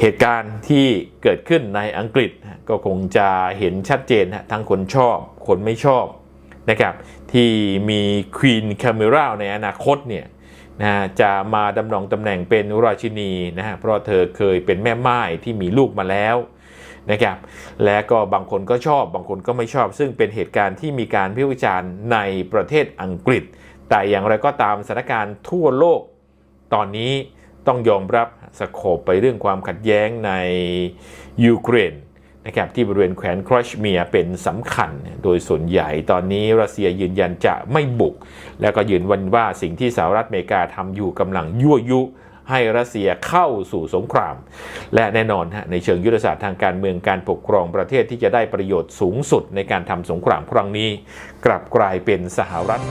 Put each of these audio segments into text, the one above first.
เหตุการณ์ที่เกิดขึ้นในอังกฤษก็คงจะเห็นชัดเจนทั้งคนชอบ คนไม่ชอบนะครับที่มีควีนแคมิราในอนาคตเนี่ยนะฮะจะมาดำรงตำแหน่งเป็นราชินีนะฮะเพราะเธอเคยเป็นแม่ไม้ที่มีลูกมาแล้วนะครับและก็บางคนก็ชอบบางคนก็ไม่ชอบ ซึ่งเป็นเหตุการณ์ที่มีการพิวิจารณ์ในประเทศอังกฤษ แต่อย่างไรก็ตามสถานการณ์ทั่วโลกตอนนี้ ต้องยอมรับสโคปไปเรื่องความขัดแย้งในยูเครนนะครับที่บริเวณแขวนครอชเมียเป็นสำคัญ โดยส่วนใหญ่ตอนนี้รัสเซียยืนยันจะไม่บุก แล้วก็ยืนวันว่าสิ่งที่สหรัฐอเมริกาทำอยู่กำลังยั่วยุให้รัสเซียเข้าสู่สงคราม และแน่นอนฮะในเชิงยุทธศาสตร์ทางการเมืองการปกครองประเทศที่จะได้ประโยชน์สูงสุดในการทำสงครามครั้งนี้ กลับกลายเป็นสหรัฐ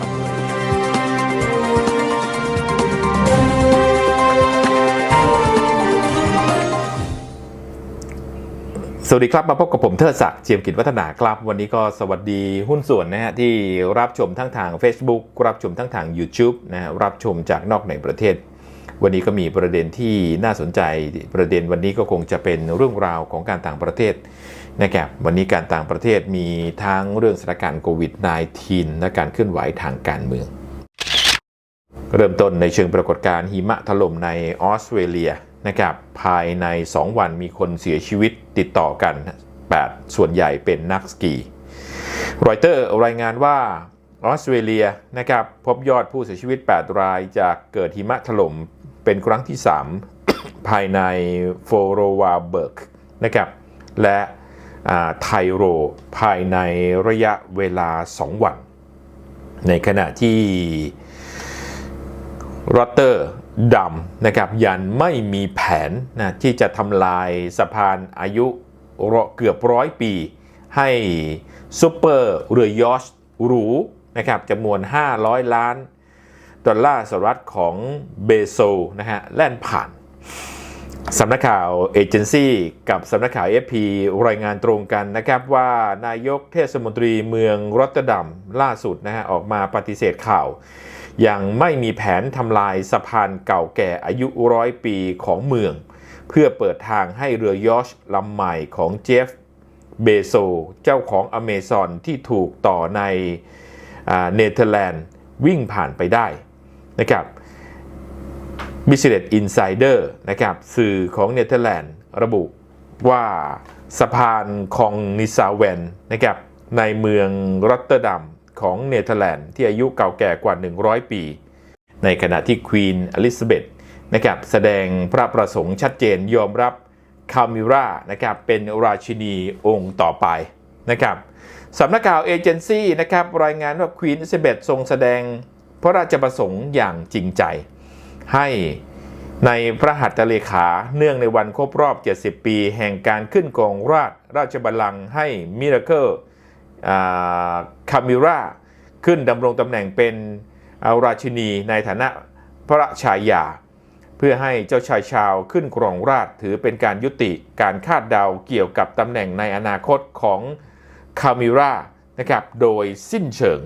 สวัสดีครับ มาพบกับผมเทิดศักดิ์เจียมกิจวัฒนาครับ วันนี้ก็สวัสดีหุ้นส่วนนะฮะที่รับชมทั้งทาง Facebook รับชมทั้งทาง YouTube นะฮะรับชมจากนอกในประเทศ วันนี้ก็มีประเด็นที่น่าสนใจประเด็นวันนี้ก็คงจะเป็นเรื่องราวของการต่างประเทศนะครับวันนี้การต่างประเทศมีทั้งเรื่องสถานการณ์โควิด -19 และการเคลื่อนไหวทางการเมือง เริ่มต้นในเชิงปรากฏการณ์หิมะถล่มในออสเตรเลีย นะครับภายใน 2 วันมีคนเสียชีวิตติดต่อกัน 8 ส่วนใหญ่เป็นนักสกีรอยเตอร์รายงานว่าออสเตรเลียนะครับพบยอดผู้เสียชีวิต 8 รายจากเกิดหิมะถล่มเป็นครั้งที่ 3 ภายในโฟโรวาเบิร์กนะครับและไทโรภายในระยะเวลา 2 วัน ในขณะที่ รอตเตอร์ดำนะครับยันไม่มีแผนนะที่จะทำลายสะพานอายุเกือบร้อยปี ให้ซูเปอร์เรือยอชหรูนะครับจำนวน 500 ล้าน ดอลลาร์สหรัฐของเบโซนะฮะแล่นผ่านสำนักข่าวเอเจนซี่กับสำนักข่าว FP รายงานตรงกันนะครับว่านายกเทศมนตรีเมืองรอตเตอร์ดัมล่าสุดนะฮะออกมาปฏิเสธข่าว ยังไม่มีแผนทำลายสะพานเก่าแก่อายุร้อยปีของเมือง เพื่อเปิดทางให้เรือยอชลำใหม่ของเจฟเบโซ เจ้าของอเมซอนที่ถูกต่อในเนเธอร์แลนด์วิ่งผ่านไปได้นะครับ Business Insider นะครับสื่อของเนเธอร์แลนด์ระบุว่าสะพานคองนิซาเวนนะครับในเมืองรอตเตอร์ดัม ของเนเธอร์แลนด์ที่อายุเก่าแก่กว่า 100 ปี ในขณะที่ควีนอลิซาเบธนะครับแสดงพระประสงค์ชัดเจนยอมรับคามิรานะครับเป็นราชินีองค์ต่อไปนะครับสำนักข่าวเอเจนซี่นะครับรายงานว่าควีนอลิซาเบธทรงแสดงพระราชประสงค์อย่างจริงใจ ให้ในพระหัตถเลขาเนื่องในวันครบรอบ 70 ปี แห่งการขึ้นกองราชราชบัลลังก์ให้มิราเคิล คามิราขึ้นดำรงตำแหน่งเป็นราชินีในฐานะพระชายา เพื่อให้เจ้าชายชาวขึ้นครองราชถือเป็นการยุติการคาดเดาเกี่ยวกับตำแหน่งในอนาคตของคามิรานะครับโดยสิ้นเชิง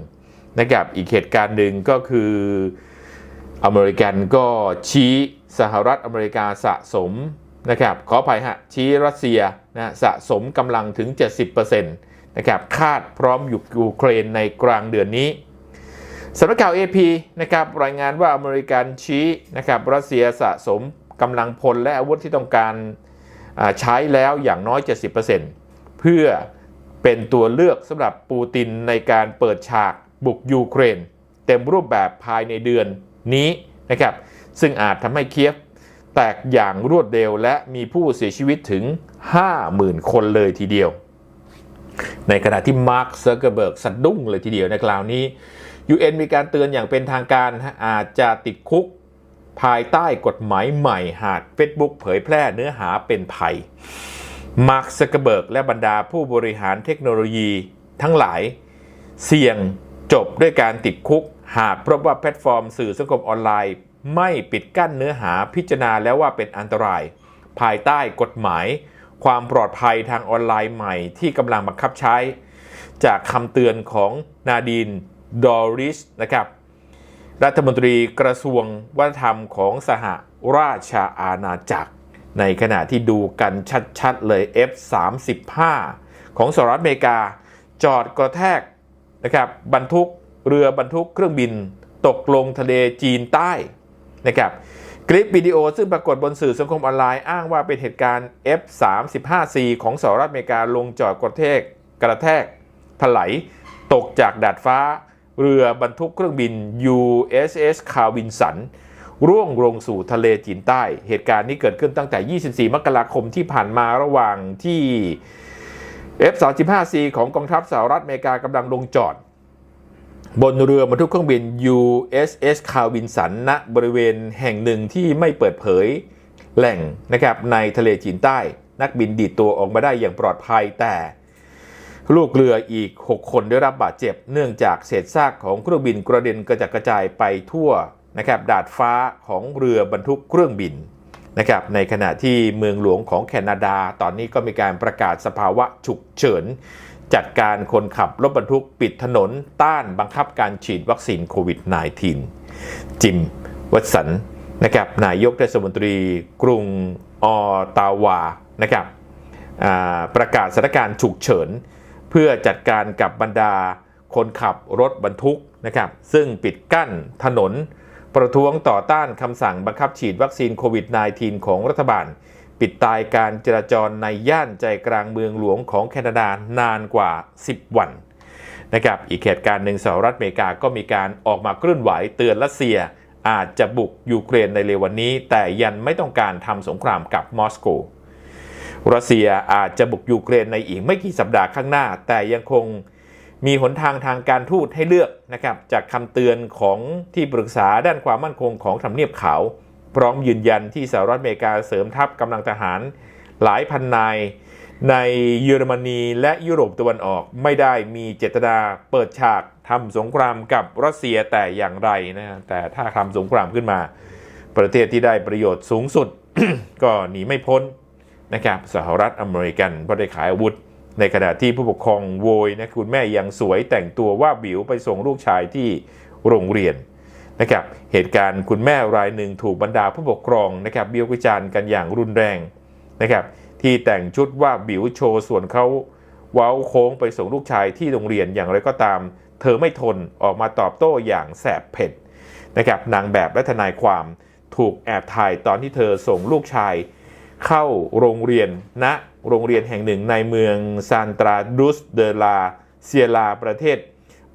นะครับอีกเหตุการณ์หนึ่งก็คืออเมริกันก็ชี้สหรัฐอเมริกาสะสมนะครับขออภัยฮะชี้รัสเซียนะสะสมกำลังถึง 70%นะครับคาดพร้อมอยู่ยูเครนในกลางเดือนนี้สำนักข่าว AP นะครับรายงานว่าอเมริกันชี้นะครับรัสเซียสะสมกำลังพลและอาวุธที่ต้องการใช้แล้วอย่างน้อย 70%เพื่อเป็นตัวเลือกสำหรับปูตินในการเปิดฉากบุกยูเครน เต็มรูปแบบภายในเดือนนี้นะครับซึ่งอาจทำให้เคียฟแตกอย่างรวดเร็วและมีผู้เสียชีวิตถึง 50,000 คนเลยทีเดียว ในขณะที่มาร์คซ์เกอร์เบิร์กสะดุ้งเลยทีเดียวในคราวนี้ UN มีการเตือนอย่างเป็นทางการอาจจะติดคุกภายใต้กฎหมายใหม่หาก Facebook เผยแพร่เนื้อหาเป็นภัย มาร์คซ์เกอร์เบิร์กและบรรดาผู้บริหารเทคโนโลยีทั้งหลาย เสี่ยงจบด้วยการติดคุก หากพบว่าแพลตฟอร์มสื่อสังคมออนไลน์ ไม่ปิดกั้นเนื้อหาพิจารณาแล้วว่าเป็นอันตราย ภายใต้กฎหมาย ความปลอดภัยทางออนไลน์ใหม่ที่กำลังบังคับใช้ จากคำเตือนของนาดีนดอริสนะครับ รัฐมนตรีกระทรวงวัฒนธรรมของสหราชอาณาจักร ในขณะที่ดูกันชัดๆเลย F35 ของสหรัฐอเมริกา จอดกระแทกนะครับบรรทุกเรือบรรทุกเครื่องบิน ตกลงทะเลจีนใต้นะครับ คลิปวิดีโอซึ่งปรากฏบนสื่อสังคมออนไลน์อ้างว่าเป็นเหตุการณ์ F35C ของสหรัฐอเมริกาลงจอดกระแทกกระแทกถลายตกจากดาดฟ้า เรือบรรทุกเครื่องบิน USS คาวินสัน ร่วงลงสู่ทะเลจีนใต้ เหตุการณ์นี้เกิดขึ้นตั้งแต่ 24 มกราคมที่ผ่านมาระหว่างที่ F-35C ของกองทัพสหรัฐอเมริกากำลังลงจอด บนเรือบรรทุกเครื่องบิน USS คาวินสันณบริเวณแห่งหนึ่งที่ไม่เปิดเผยแหล่งนะครับในทะเลจีนใต้ นักบินดีดตัวออกมาได้อย่างปลอดภัยแต่ ลูกเรืออีก 6 คนได้รับบาดเจ็บ เนื่องจากเศษซากของเครื่องบินกระเด็นกระจัดกระจายไปทั่วนะครับดาดฟ้าของเรือบรรทุกเครื่องบินนะครับในขณะที่เมืองหลวงของแคนาดา ตอนนี้ก็มีการประกาศสภาวะฉุกเฉิน จัดการคนขับรถบรรทุกปิดถนนต้านบังคับการฉีดวัคซีนโควิด -19 จิม วัตสันนะครับนายกเทศมนตรีกรุงออตาวานะครับประกาศสถานการณ์ฉุกเฉิน เพื่อจัดการกับบรรดาคนขับรถบรรทุกนะครับซึ่งปิดกั้นถนน ประท้วงต่อต้านคำสั่งบังคับฉีดวัคซีนโควิด -19 ของรัฐบาล ปิดตายการจราจรในย่านใจกลางเมืองหลวงของแคนาดานานกว่า 10 วันนะครับอีกเหตุการณ์หนึ่งสหรัฐอเมริกาก็มีการออกมาเคลื่อนไหวเตือนรัสเซีย อาจจะบุกยูเครนในเร็ววันนี้ แต่ยันไม่ต้องการทำสงครามกับมอสโกรัสเซียอาจจะบุกยูเครนในอีกไม่กี่สัปดาห์ข้างหน้า แต่ยังคงมีหนทางทางการทูตให้เลือกนะครับจากคำเตือนของที่ปรึกษาด้านความมั่นคงของทำเนียบขาว พร้อมยืนยันที่สหรัฐอเมริกาเสริมทัพกำลังทหารหลายพันนายในเยอรมนีและยุโรปตะวันออกไม่ได้มีเจตนาเปิดฉากทำสงครามกับรัสเซียแต่อย่างไรนะแต่ถ้าทำสงครามขึ้นมา ประเทศที่ได้ประโยชน์สูงสุด ก็หนีไม่พ้นนะครับสหรัฐอเมริกันเพราะได้ขายอาวุธ ในขณะที่ผู้ปกครองโวยนะคุณแม่ยังสวยแต่งตัวว่าบิวไปส่งลูกชายที่โรงเรียน นะครับเหตุการณ์คุณแม่รายหนึ่งถูกบรรดาผู้ปกครองนะครับเบี้ยววิจารณ์กันอย่างรุนแรงนะครับที่แต่งชุดว่าบิวโชว์ส่วนเขาเว้าโค้งไปส่งลูกชายที่โรงเรียนอย่างไรก็ตาม เธอไม่ทนออกมาตอบโต้อย่างแสบเผ็ดนะครับนางแบบและทนายความถูกแอบถ่ายตอนที่เธอส่งลูกชาย เข้าโรงเรียนณนะโรงเรียนแห่งหนึ่งในเมืองซานตราดุสเดลาเซียลาประเทศ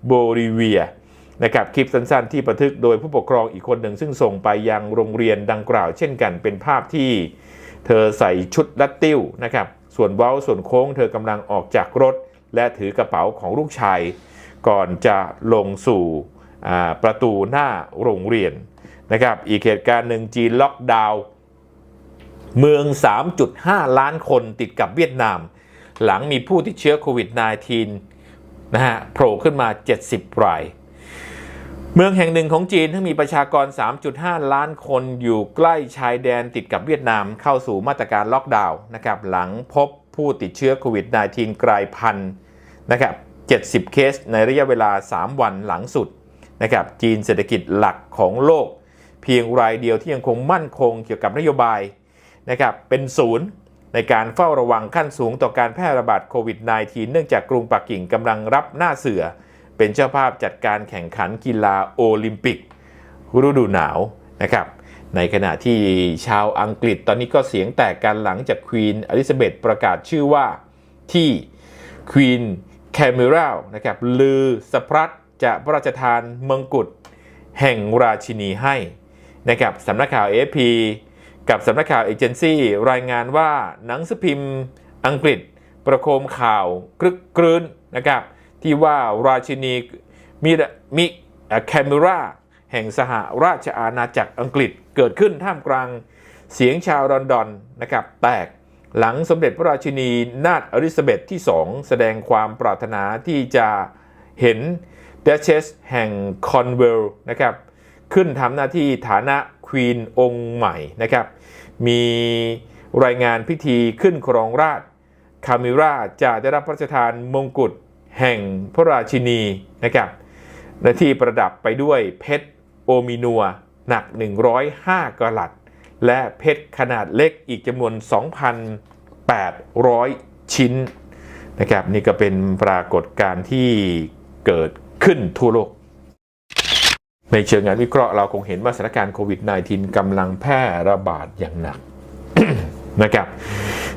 โบลิเวีย นะครับคลิปสั้นๆ ที่บันทึกโดยผู้ปกครองอีกคนหนึ่ง ซึ่งส่งไปยังโรงเรียนดังกล่าว เช่นกันเป็นภาพที่เธอใส่ชุดลัดติ้วนะครับส่วนเว้าส่วนโค้งเธอกำลังออกจากรถ และถือกระเป๋าของลูกชาย ก่อนจะลงสู่ประตูหน้าโรงเรียนนะครับอีกเหตุการณ์หนึ่งจีนล็อกดาวน์เมือง 3.5 ล้านคนติดกับเวียดนาม หลังมีผู้ติดเชื้อโควิด -19 นะฮะโผล่ขึ้นมา 70 ราย เมืองแห่งหนึ่งของจีนที่มีประชากร 3.5 ล้านคนอยู่ใกล้ชายแดนติดกับเวียดนามเข้าสู่มาตรการล็อกดาวน์นะครับหลังพบผู้ติดเชื้อโควิด -19 กลายพันธุ์นะครับ70 เคสในระยะเวลา 3 วันหลังสุดนะครับจีนเศรษฐกิจหลักของโลก เพียงรายเดียวที่ยังคงมั่นคงเกี่ยวกับนโยบายนะครับเป็นศูนย์ในการเฝ้าระวังขั้นสูงต่อการแพร่ระบาดโควิด -19 เนื่องจากกรุงปักกิ่งกำลังรับหน้าเสือ เป็นเจ้าภาพจัดการแข่งขันกีฬาโอลิมปิกฤดูหนาวนะครับในขณะที่ชาวอังกฤษตอนนี้ก็เสียงแตกกันหลังจากควีนอลิซาเบธประกาศชื่อว่าที่ควีนแคมิราลนะครับลือสะพรัดจะพระราชทานมงกุฎแห่งราชินีให้นะครับสำนักข่าว AFP กับสำนักข่าวเอเจนซี่รายงานว่าหนังสือพิมพ์อังกฤษประโคมข่าวคลึกครื้นนะครับ ที่ว่าราชินีมีมีแคมิราแห่งสหราชอาณาจักรอังกฤษเกิดขึ้นท่ามกลางเสียงชาวลอนดอนนะครับแตกหลังสมเด็จพระราชินีนาถอลิซาเบธที่2แสดงความปรารถนาที่จะเห็นเดชเชสแห่งคอนเวลนะครับขึ้นทำหน้าที่ฐานะควีนองค์ใหม่นะครับ มีรายงานพิธีขึ้นครองราชคามิราจะได้รับพระราชทานมงกุฎ แห่งพระราชินีนะครับและที่ประดับไปด้วยเพชรโอมินัวหนัก 105กะลัดและเพชรขนาดเล็กอีกจำนวน 2,800 ชิ้นนะครับนี่ก็เป็นปรากฏการณ์ที่เกิดขึ้นทั่วโลก ในเชิงงานวิเคราะห์เราคงเห็นว่าสถานการณ์โควิด -19 กำลังแพร่ระบาดอย่างหนักนะครับ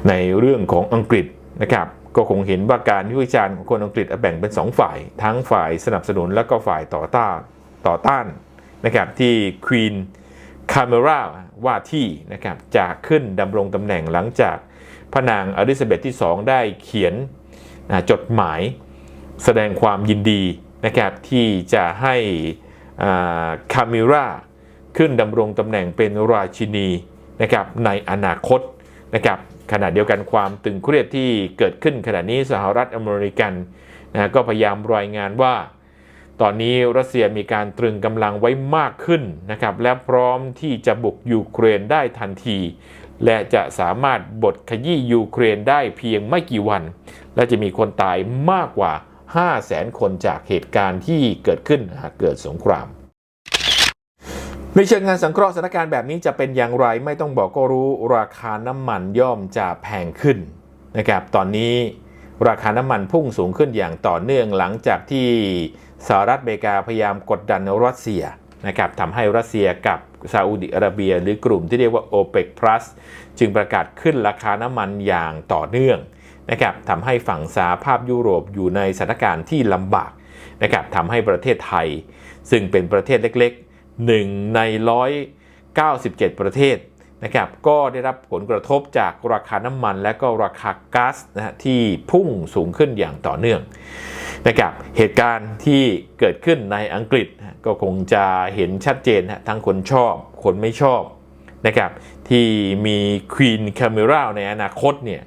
ในเรื่องของอังกฤษนะครับ ก็คงเห็นว่าการวิจารณ์ของคนอังกฤษแบ่งเป็น 2 ฝ่าย ทั้งฝ่ายสนับสนุนและก็ฝ่ายต่อต้านต่อต้านนะครับที่ควีนคาเมราว่าที่นะครับจะขึ้นดำรงตำแหน่งหลังจากพระนางอลิซาเบธที่ 2 ได้เขียนจดหมายแสดงความยินดีนะครับที่จะให้คาเมราขึ้นดำรงตำแหน่งเป็นราชินีนะครับในอนาคตนะครับ ขณะเดียวกันความตึงเครียดที่เกิดขึ้นขณะนี้สหรัฐอเมริกันนะก็พยายามรายงานว่า ตอนนี้รัสเซียมีการตรึงกำลังไว้มากขึ้นนะครับและพร้อมที่จะบุกยูเครนได้ทันที และจะสามารถบดขยี้ยูเครนได้เพียงไม่กี่วัน และจะมีคนตายมากกว่า 5 0 0แสนคนจากเหตุการณ์ที่เกิดขึ้นหากเกิดสงคราม ในเชิงงานสังเคราะห์สถานการณ์แบบนี้จะเป็นอย่างไรไม่ต้องบอกก็รู้ราคาน้ำมันย่อมจะแพงขึ้นนะครับตอนนี้ราคาน้ำมันพุ่งสูงขึ้นอย่างต่อเนื่องหลังจากที่สหรัฐอเมริกาพยายามกดดันรัสเซียนะครับทำให้รัสเซียกับซาอุดิอาระเบีย หรือกลุ่มที่เรียกว่า OPEC Plus จึงประกาศขึ้นราคาน้ำมันอย่างต่อเนื่องนะครับทำให้ฝั่งสหภาพยุโรปอยู่ในสถานการณ์ที่ลำบากนะครับทำให้ประเทศไทย ซึ่งเป็นประเทศเล็กๆ หนึ่งใน 197 ประเทศนะครับก็ได้รับผลกระทบจากราคาน้ำมันและก็ราคาก๊าซนะฮะที่พุ่งสูงขึ้นอย่างต่อเนื่องนะครับเหตุการณ์ที่เกิดขึ้นในอังกฤษก็คงจะเห็นชัดเจนทั้งคนชอบคนไม่ชอบนะครับที่มีควีนคาเมราในอนาคตเนี่ย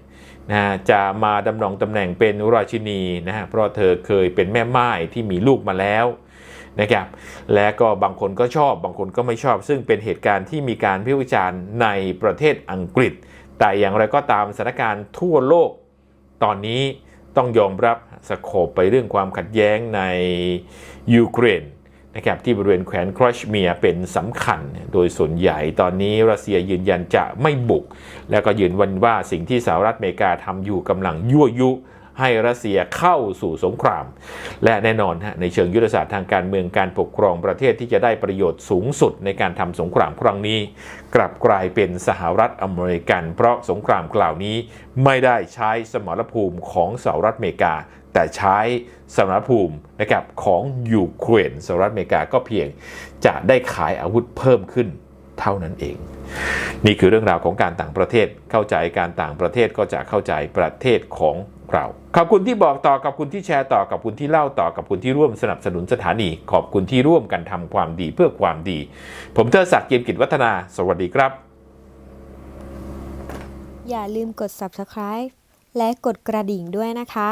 นะจะมาดำรงตำแหน่งเป็นราชินีนะฮะเพราะเธอเคยเป็นแม่ไม้ที่มีลูกมาแล้ว นะครับและก็บางคนก็ชอบบางคนก็ไม่ชอบ ซึ่งเป็นเหตุการณ์ที่มีการพิพากษาในประเทศอังกฤษ แต่อย่างไรก็ตามสถานการณ์ทั่วโลก ตอนนี้ต้องยอมรับสโคปไปเรื่องความขัดแย้งในยูเครนนะครับที่บริเวณแขวนครอชเมียเป็นสำคัญ โดยส่วนใหญ่ตอนนี้รัสเซียยืนยันจะไม่บุก แล้วก็ยืนวันว่าสิ่งที่สหรัฐอเมริกาทำอยู่กำลังยั่วยุ ให้รัสเซียเข้าสู่สงคราม และแน่นอนฮะในเชิงยุทธศาสตร์ทางการเมืองการปกครองประเทศที่จะได้ประโยชน์สูงสุดในการทำสงครามครั้งนี้ กลับกลายเป็นสหรัฐอเมริกัน เพราะสงครามกล่าวนี้ไม่ได้ใช้สมรภูมิของสหรัฐอเมริกา แต่ใช้สมรภูมินะครับของยูเครนสหรัฐอเมริกาก็เพียงจะได้ขายอาวุธเพิ่มขึ้นเท่านั้นเอง นี่คือเรื่องราวของการต่างประเทศเข้าใจการต่างประเทศก็จะเข้าใจประเทศของเราขอบคุณที่บอกต่อกับคุณที่แชร์ต่อกับคุณที่เล่าต่อกับคุณที่ร่วมสนับสนุนสถานี ขอบคุณที่ร่วมกันทำความดีเพื่อความดี ผมเทอศักดิ์เกียรติกิจวัฒนา สวัสดีครับ อย่าลืมกด subscribe และกดกระดิ่งด้วยนะคะ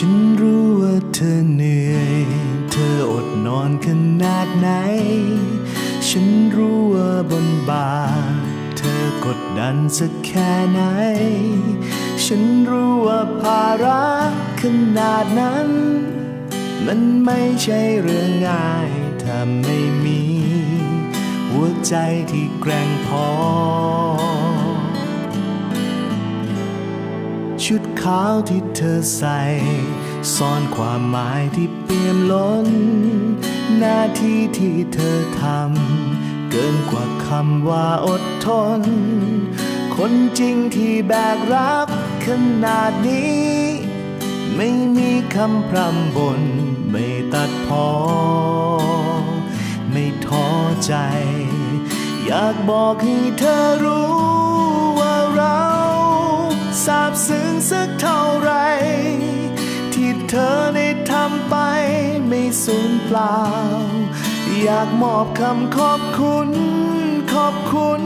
ฉันรู้ว่าเธอเหนื่อย เธออดนอนขนาดไหน ฉันรู้ว่าบนบ่าเธอกดดันสักแค่ไหน ฉันรู้ว่าภาระขนาดนั้น มันไม่ใช่เรื่องง่ายถ้าไม่มี หัวใจที่แกร่งพอ ชุดขาวที่เธอใส่ ซ่อนความหมายที่เปี่ยมล้น หน้าที่ที่เธอทำ เกินกว่าคำว่าอดทน คนจริงที่แบกรับขนาดนี้ ไม่มีคำพร่ำบน ไม่ตัดพอ ไม่ท้อใจ อยากบอกให้เธอรู้ ซาบซึ้งสักเท่าไร ที่เธอได้ทำไปไม่สูญเปล่า อยากมอบคำขอบคุณ ขอบคุณ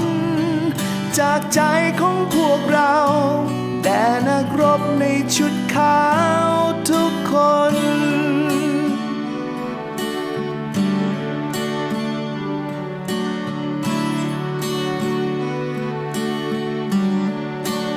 จากใจของพวกเราแด่นักรบในชุดขาวทุกคน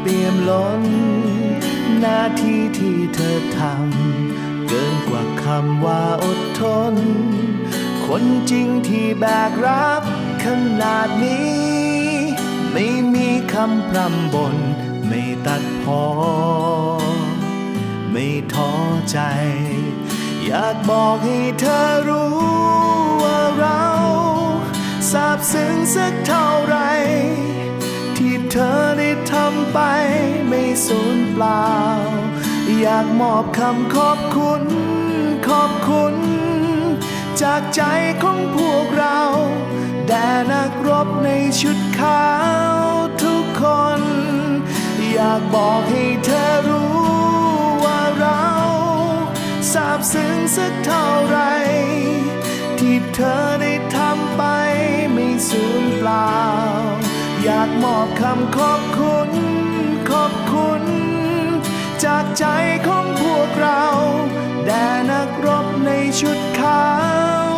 เปี่ยมล้น หน้าที่ที่เธอทำเกินกว่าคำว่าอดทน คนจริงที่แบกรับขนาดนี้ ไม่มีคำพร่ำบนไม่ตัดพอ ไม่ท้อใจ อยากบอกให้เธอรู้ว่าเราซาบซึ้งสักเท่าไหร่ เธอได้ทำไปไม่สูญเปล่า อยากมอบคำขอบคุณ ขอบคุณ จากใจของพวกเรา แด่นักรบในชุดขาวทุกคน อยากบอกให้เธอรู้ว่าเราซาบซึ้งสักเท่าไรที่เธอ อยากมอบคำขอบคุณ ขอบคุณ จากใจของพวกเรา แด่นักรบในชุดขาว